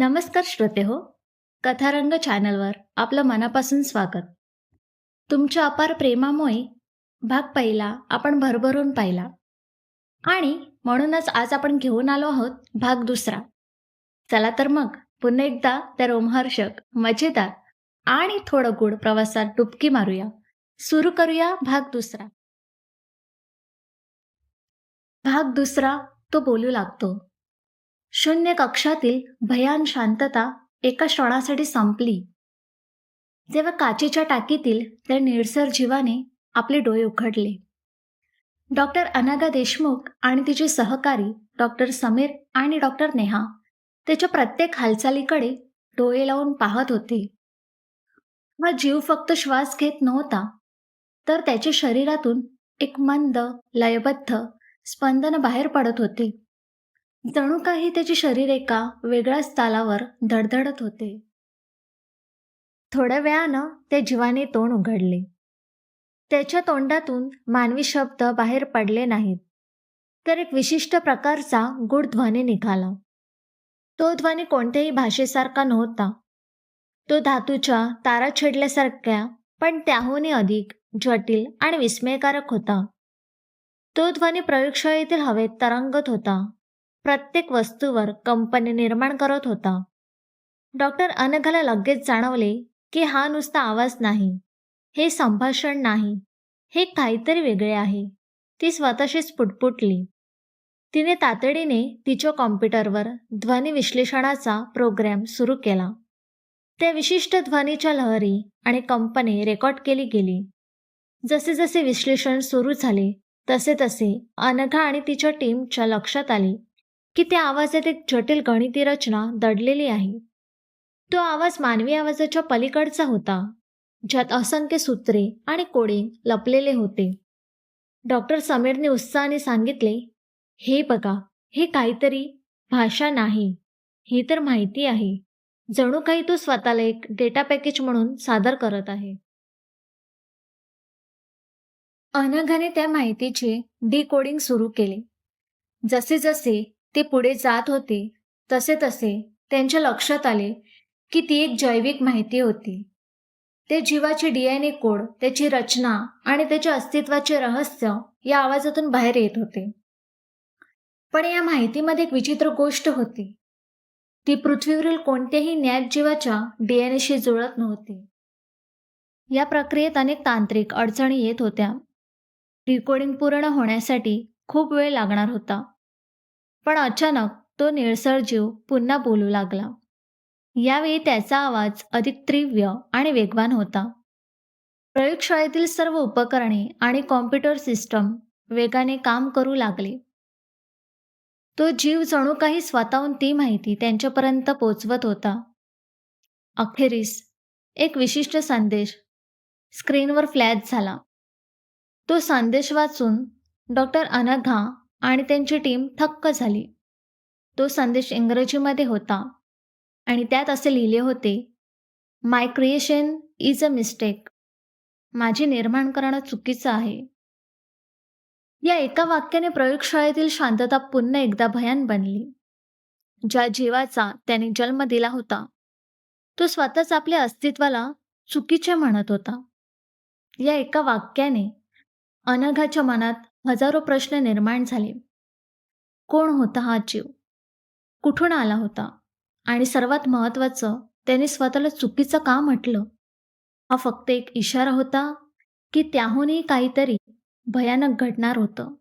नमस्कार श्रोते हो कथारंग चॅनलवर आपलं मनापासून स्वागत. तुमच्या अपार प्रेमामुळे भाग पहिला आपण भरभरून पाहिला. आणि म्हणूनच आज आपण घेऊन आलो आहोत भाग दुसरा. चला तर मग पुन्हा एकदा त्या रोमहर्षक मजेदार आणि थोडं गुड प्रवासात डुबकी मारूया. सुरू करूया भाग दुसरा. भाग दुसरा तो बोलू लागतो. शून्य कक्षातील भयान शांतता एका क्षणासाठी संपली. जेव्हा काचेच्या टाकीतील त्या निळसर जीवाने आपले डोळे उघडले. डॉक्टर अनागा देशमुख आणि तिचे सहकारी डॉक्टर समीर आणि डॉक्टर नेहा त्याच्या प्रत्येक हालचालीकडे डोळे लावून पाहत होते. हा जीव फक्त श्वास घेत नव्हता तर त्याच्या शरीरातून एक मंद लयबद्ध स्पंदन बाहेर पडत होते. जणू काही त्याचे शरीर एका वेगळ्याच तालावर धडधडत होते. थोड्या वेळानं त्या जीवाने तोंड उघडले. त्याच्या तोंडातून मानवी शब्द बाहेर पडले नाहीत. तर एक विशिष्ट प्रकारचा गुढ ध्वनी निघाला. तो ध्वनी कोणत्याही भाषेसारखा नव्हता. तो धातूच्या तारा छेडल्यासारख्या पण त्याहूनही अधिक जटिल आणि विस्मयकारक होता. तो ध्वनी प्रयोगशाळेतील हवेत तरंगत होता. प्रत्येक वस्तूवर कंपनी निर्माण करत होता. डॉक्टर अनघाला लगेच जाणवले की हा नुसता आवाज नाही हे संभाषण नाही हे काहीतरी वेगळे आहे. ती स्वतःशीच पुटपुटली. तिने तातडीने तिच्या कॉम्प्युटरवर ध्वनी विश्लेषणाचा प्रोग्रॅम सुरू केला. त्या विशिष्ट ध्वनीच्या लहरी आणि कंपनी रेकॉर्ड केली गेली. जसे जसे विश्लेषण सुरू झाले तसे तसे अनघा आणि तिच्या टीमच्या लक्षात आले की त्या आवाजात एक जटिल गणिती रचना दडलेली आहे. तो आवाज मानवी आवाजाच्या पलीकडचा होता ज्यात असंख्य सूत्रे आणि कोडे लपलेले होते. डॉक्टर समीरने उत्साहाने सांगितले हे बघा हे काहीतरी भाषा नाही ही तर माहिती आहे. जणू काही तो स्वतःला एक डेटा पॅकेज म्हणून सादर करत आहे. अनघाने त्या माहितीचे डिकोडिंग सुरू केले. जसे जसे ते पुढे जात होते. तसे तसे त्यांच्या लक्षात आले की ती एक जैविक माहिती होती. ते जीवाचे डीएनए कोड त्याची रचना आणि त्याच्या अस्तित्वाचे रहस्य या आवाजातून बाहेर येत होते. पण या माहितीमध्ये एक विचित्र गोष्ट होती. ती पृथ्वीवरील कोणत्याही ज्ञातजीवाच्या डीएनएशी जुळत नव्हती. या प्रक्रियेत अनेक तांत्रिक अडचणी येत होत्या. डिकोडिंग पूर्ण होण्यासाठी खूप वेळ लागणार होता. पण अचानक तो निळसर जीव पुन्हा बोलू लागला. यावेळी त्याचा आवाज अधिक तीव्र आणि वेगवान होता. प्रयोगशाळेतील सर्व उपकरणे आणि कॉम्प्युटर सिस्टम वेगाने काम करू लागले. तो जीव जणू काही स्वतःहून ती माहिती त्यांच्यापर्यंत पोचवत होता. अखेरीस एक विशिष्ट संदेश स्क्रीनवर फ्लॅश झाला. तो संदेश वाचून डॉक्टर अनघा आणि त्यांची टीम थक्क झाली. तो संदेश इंग्रजीमध्ये होता आणि त्यात असे लिहिले होते my creation is a mistake माझे निर्माण करणं चुकीचं आहे. या एका वाक्याने प्रयोगशाळेतील शांतता पुन्हा एकदा भयान बनली. ज्या जीवाचा त्याने जन्म दिला होता तो स्वतःच आपल्या अस्तित्वाला चुकीचे म्हणत होता. या एका वाक्याने अनघाच्या मनात हजारो प्रश्न निर्माण झाले. कोण होता हा जीव? कुठून आला होता? आणि सर्वात महत्त्वाचं त्याने स्वतःला चुकीचं का म्हटलं? हा फक्त एक इशारा होता की त्याहूनही काहीतरी भयानक घडणार होतं.